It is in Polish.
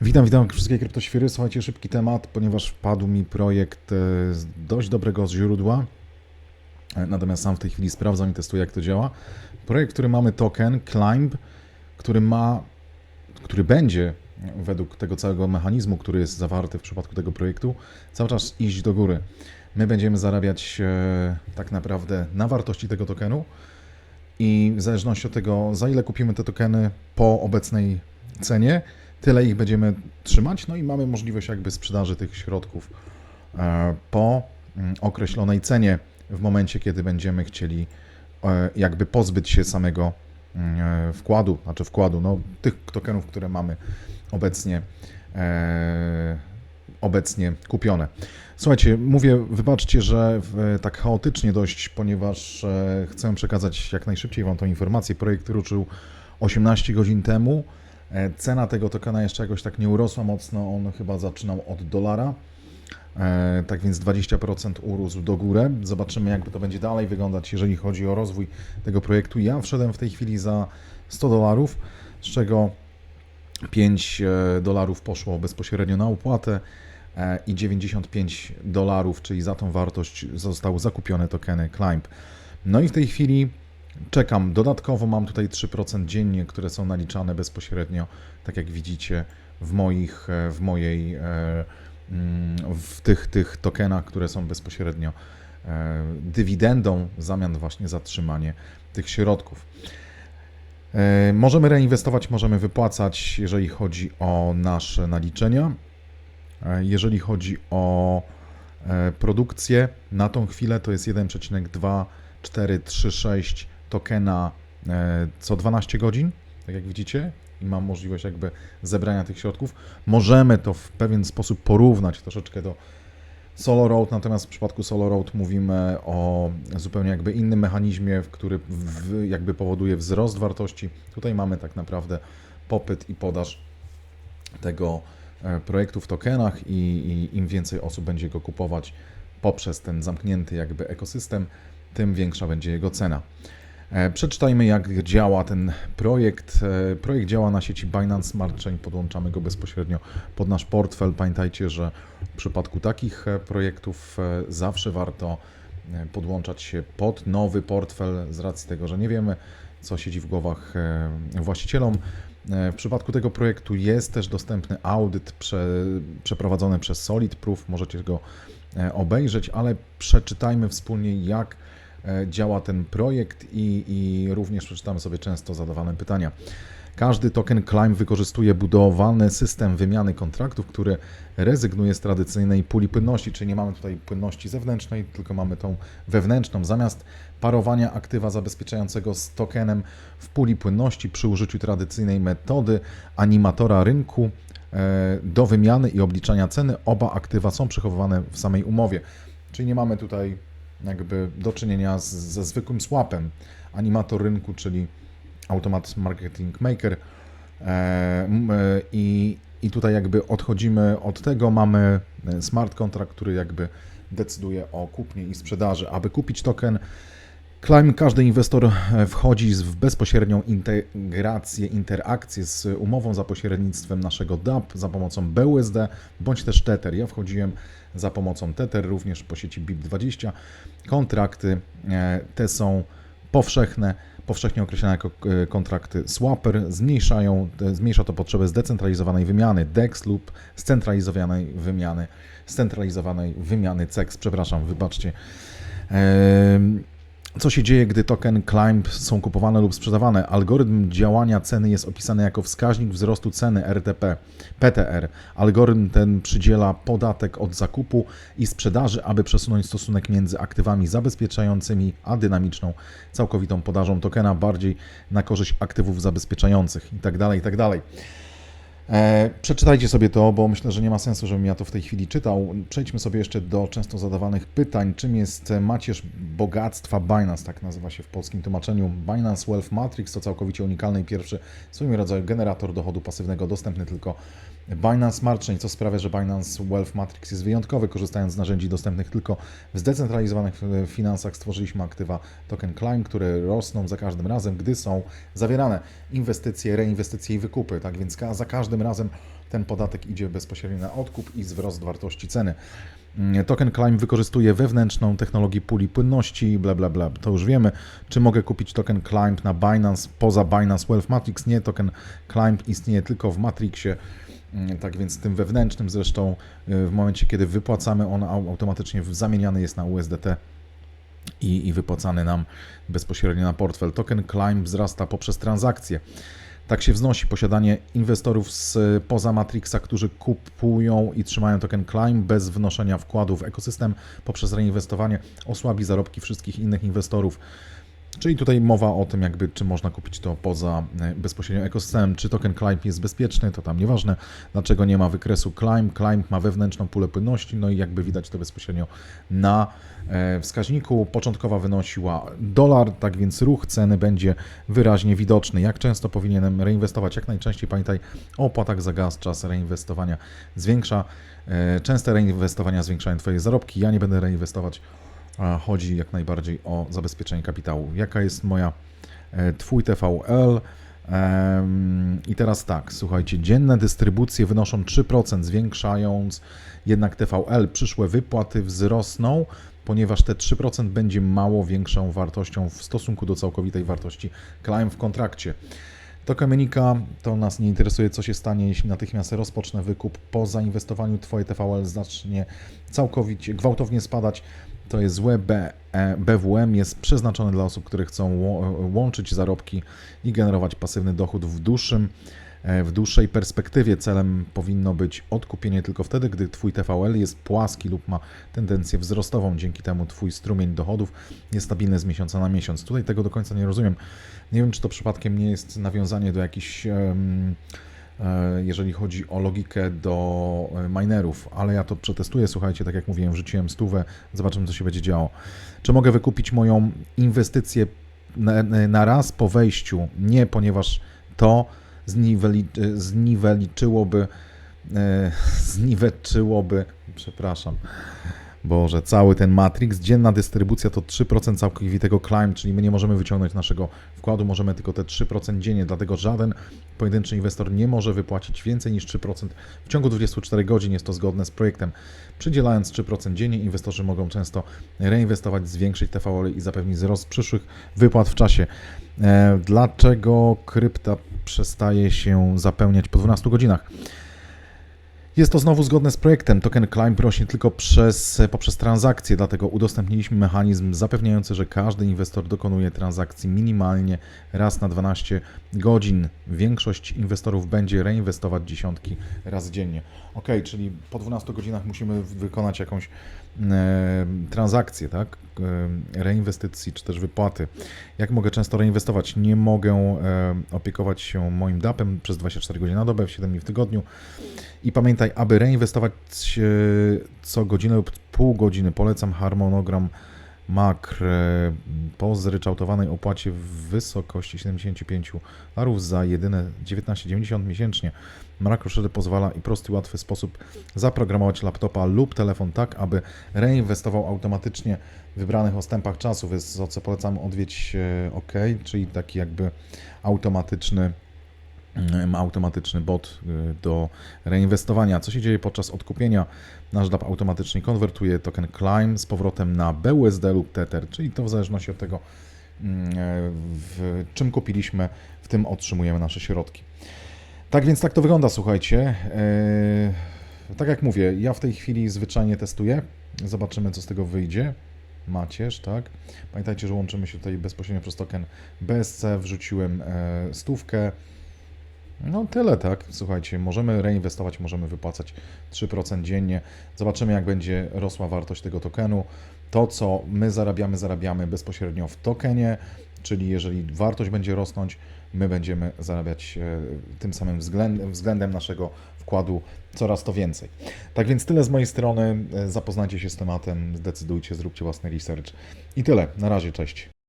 Witam, witam wszystkie kryptoświery. Słuchajcie, szybki temat, ponieważ wpadł mi projekt e, z dość dobrego źródła. E, Natomiast sam w tej chwili sprawdzam i testuję, jak to działa. Projekt, który mamy token Climb, który ma, który będzie według tego całego mechanizmu, który jest zawarty w przypadku tego projektu, cały czas iść do góry. My będziemy zarabiać e, tak naprawdę na wartości tego tokenu i w zależności od tego, za ile kupimy te tokeny po obecnej cenie, tyle ich będziemy trzymać, no i mamy możliwość jakby sprzedaży tych środków e, po mm, określonej cenie w momencie, kiedy będziemy chcieli e, jakby pozbyć się samego mm, e, wkładu, znaczy wkładu, no tych tokenów, które mamy obecnie obecnie kupione. Słuchajcie, mówię, wybaczcie, że tak chaotycznie dość, ponieważ chcę przekazać jak najszybciej Wam tą informację. Projekt ruszył 18 godzin temu. E, Cena tego tokena jeszcze jakoś tak nie urosła mocno, on chyba zaczynał od dolara. E, Tak więc 20% urósł do góry. Zobaczymy, jak to będzie dalej wyglądać, jeżeli chodzi o rozwój tego projektu. Ja wszedłem w tej chwili za 100 dolarów, z czego 5 e, dolarów poszło bezpośrednio na opłatę i 95 dolarów, czyli za tą wartość zostały zakupione tokeny Climb. No i w tej chwili czekam. Dodatkowo mam tutaj 3% dziennie, które są naliczane bezpośrednio, tak jak widzicie w moich, e, w mojej, e, mm, w tych, tych tokenach, które są bezpośrednio e, dywidendą w zamian właśnie za trzymanie tych środków. Możemy reinwestować, możemy wypłacać, jeżeli chodzi o nasze naliczenia. Jeżeli chodzi o produkcję, na tą chwilę to jest 1,2436 tokena e, co 12 godzin, tak jak widzicie, i mam możliwość jakby zebrania tych środków. Możemy to w pewien sposób porównać troszeczkę do Solo Road, natomiast w przypadku Solo Road mówimy o zupełnie jakby innym mechanizmie, który w, jakby powoduje wzrost wartości. Tutaj mamy tak naprawdę popyt i podaż tego e, projektu w tokenach i, i im więcej osób będzie go kupować poprzez ten zamknięty jakby ekosystem, tym większa będzie jego cena. E, Przeczytajmy, jak działa ten projekt. E, Projekt działa na sieci Binance Smart Chain, podłączamy go bezpośrednio pod nasz portfel. Pamiętajcie, że w przypadku takich e, projektów zawsze warto podłączać się pod nowy portfel z racji tego, że nie wiemy, co siedzi w głowach właścicielom. W przypadku tego projektu jest też dostępny audyt prze, przeprowadzony przez Solid Proof, możecie go obejrzeć, ale przeczytajmy wspólnie, jak działa ten projekt i, i również przeczytamy sobie często zadawane pytania. Każdy token Climb wykorzystuje budowany system wymiany kontraktów, który rezygnuje z tradycyjnej puli płynności, czyli nie mamy tutaj płynności zewnętrznej, tylko mamy tą wewnętrzną. Zamiast parowania aktywa zabezpieczającego z tokenem w puli płynności przy użyciu tradycyjnej metody animatora rynku e, do wymiany i obliczania ceny, oba aktywa są przechowywane w samej umowie. Czyli nie mamy tutaj jakby do czynienia z, ze zwykłym swapem. Animator rynku, czyli Automat Marketing Maker. E, e, I, I tutaj jakby odchodzimy od tego, mamy e, smart contract, który jakby decyduje o kupnie i sprzedaży. Aby kupić token Climb, każdy inwestor e, wchodzi w bezpośrednią integrację, interakcję z umową za pośrednictwem naszego DAP za pomocą BUSD bądź też Tether. Ja wchodziłem za pomocą Tether, również po sieci BIP20. Kontrakty e, te są powszechne, powszechnie określane jako e, kontrakty swapper, zmniejszają, zmniejsza to potrzebę zdecentralizowanej wymiany DEX lub scentralizowanej wymiany, scentralizowanej wymiany CEX, przepraszam, wybaczcie. Em, Co się dzieje, gdy token Climb są kupowane lub sprzedawane? Algorytm działania ceny jest opisany jako wskaźnik wzrostu ceny RTP, PTR. Algorytm ten przydziela podatek od zakupu i sprzedaży, aby przesunąć stosunek między aktywami zabezpieczającymi a dynamiczną, całkowitą podażą tokena bardziej na korzyść aktywów zabezpieczających itd. itd. E, przeczytajcie sobie to, bo myślę, że nie ma sensu, żebym ja to w tej chwili czytał. Przejdźmy sobie jeszcze do często zadawanych pytań. Czym jest macierz bogactwa Binance, tak nazywa się w polskim tłumaczeniu. Binance Wealth Matrix to całkowicie unikalny i pierwszy w swoim rodzaju generator dochodu pasywnego, dostępny tylko Binance Smart Chain, co sprawia, że Binance Wealth Matrix jest wyjątkowy, korzystając z narzędzi dostępnych tylko w zdecentralizowanych e, finansach. Stworzyliśmy aktywa token Climb, które rosną za każdym razem, gdy są zawierane inwestycje, reinwestycje i wykupy. Tak więc za każdym każdym razem ten podatek idzie bezpośrednio na odkup i wzrost wartości ceny. Mm, Token Climb wykorzystuje wewnętrzną technologię puli płynności, bla bla bla. To już wiemy. Czy mogę kupić token Climb na Binance poza Binance Wealth Matrix? Nie, token Climb istnieje tylko w Matrixie. Mm, Tak więc tym wewnętrznym zresztą y, w momencie, kiedy wypłacamy, on au- automatycznie zamieniany jest na USDT i, i wypłacany nam bezpośrednio na portfel. Token Climb wzrasta poprzez transakcje. Tak się wznosi posiadanie inwestorów z poza Matrixa, którzy kupują i trzymają token Climb bez wnoszenia wkładu w ekosystem poprzez reinwestowanie osłabi zarobki wszystkich innych inwestorów. Czyli tutaj mowa o tym, jakby czy można kupić to poza e, bezpośrednio ekosystemem, czy token Climb jest bezpieczny, to tam nieważne. Dlaczego nie ma wykresu Climb? Climb ma wewnętrzną pulę płynności, no i jakby widać to bezpośrednio na e, wskaźniku. Początkowa wynosiła dolar, tak więc ruch ceny będzie wyraźnie widoczny. Jak często powinienem reinwestować? Jak najczęściej pamiętaj o opłatach za gaz, czas reinwestowania zwiększa. e, Częste reinwestowania zwiększają Twoje zarobki. Ja nie będę reinwestować chodzi jak najbardziej o zabezpieczenie kapitału. Jaka jest moja e, Twój TVL? I teraz tak, słuchajcie, dzienne dystrybucje wynoszą 3%, zwiększając jednak TVL. Przyszłe wypłaty wzrosną, ponieważ te 3% będzie mało większą wartością w stosunku do całkowitej wartości Climb w kontrakcie. To Kamienika, to nas nie interesuje, co się stanie, jeśli natychmiast rozpocznę wykup. Po zainwestowaniu Twoje TVL zacznie całkowicie, gwałtownie spadać. To jest złe. B, e, BWM jest przeznaczone dla osób, które chcą łączyć zarobki i generować pasywny dochód w dłuższym, e, w dłuższej perspektywie. Celem powinno być odkupienie tylko wtedy, gdy Twój TVL jest płaski lub ma tendencję wzrostową. Dzięki temu Twój strumień dochodów jest stabilny z miesiąca na miesiąc. Tutaj tego do końca nie rozumiem. Nie wiem, czy to przypadkiem nie jest nawiązanie do jakichś, e, jeżeli chodzi o logikę do e, minerów, ale ja to przetestuję. Słuchajcie, tak jak mówiłem, wrzuciłem stówę, zobaczymy, co się będzie działo. Czy mogę wykupić moją inwestycję na, na raz po wejściu? Nie, ponieważ to zniweli, e, zniweliczyłoby, e, zniweczyłoby, przepraszam, Boże, cały ten Matrix, dzienna dystrybucja to 3% całkowitego climb, czyli my nie możemy wyciągnąć naszego wkładu, możemy tylko te 3% dziennie, dlatego żaden pojedynczy inwestor nie może wypłacić więcej niż 3% w ciągu 24 godzin. Jest to zgodne z projektem. Przydzielając 3% dziennie, inwestorzy mogą często reinwestować, zwiększyć TVL i zapewnić wzrost przyszłych wypłat w czasie. E, Dlaczego krypta przestaje się zapełniać po 12 godzinach? Jest to znowu zgodne z projektem. Token Climb rośnie tylko przez, poprzez transakcje, dlatego udostępniliśmy mechanizm zapewniający, że każdy inwestor dokonuje transakcji minimalnie raz na 12 godzin. Większość inwestorów będzie reinwestować dziesiątki razy dziennie. Ok, czyli po 12 godzinach musimy wykonać jakąś e, transakcję, tak? E, reinwestycji czy też wypłaty. Jak mogę często reinwestować? Nie mogę e, opiekować się moim DAP-em przez 24 godziny na dobę, w 7 dni w tygodniu. I pamiętaj, aby reinwestować co godzinę lub pół godziny, polecam harmonogram makr po zryczałtowanej opłacie w wysokości 75 dolarów za jedyne 19,90 miesięcznie. Makro pozwala i prosty, łatwy sposób zaprogramować laptopa lub telefon tak, aby reinwestował automatycznie w wybranych odstępach czasu. Więc co polecam odwiedź OK, czyli taki jakby automatyczny ma automatyczny bot y, do reinwestowania. Co się dzieje podczas odkupienia? Nasz DAP automatycznie konwertuje token Climb z powrotem na BUSD lub Tether, czyli to w zależności od tego, mm, w czym kupiliśmy, w tym otrzymujemy nasze środki. Tak więc tak to wygląda, słuchajcie. Yy, Tak jak mówię, ja w tej chwili zwyczajnie testuję. Zobaczymy, co z tego wyjdzie. Macierz, tak? Pamiętajcie, że łączymy się tutaj bezpośrednio przez token BSC. Wrzuciłem e, stówkę. No tyle, tak. Słuchajcie, możemy reinwestować, możemy wypłacać 3% dziennie. Zobaczymy, jak będzie rosła wartość tego tokenu. To, co my zarabiamy, zarabiamy bezpośrednio w tokenie, czyli jeżeli wartość będzie rosnąć, my będziemy zarabiać e, tym samym względem, względem naszego wkładu coraz to więcej. Tak więc tyle z mojej strony. E, Zapoznajcie się z tematem, zdecydujcie, zróbcie własny research. I tyle. Na razie, cześć.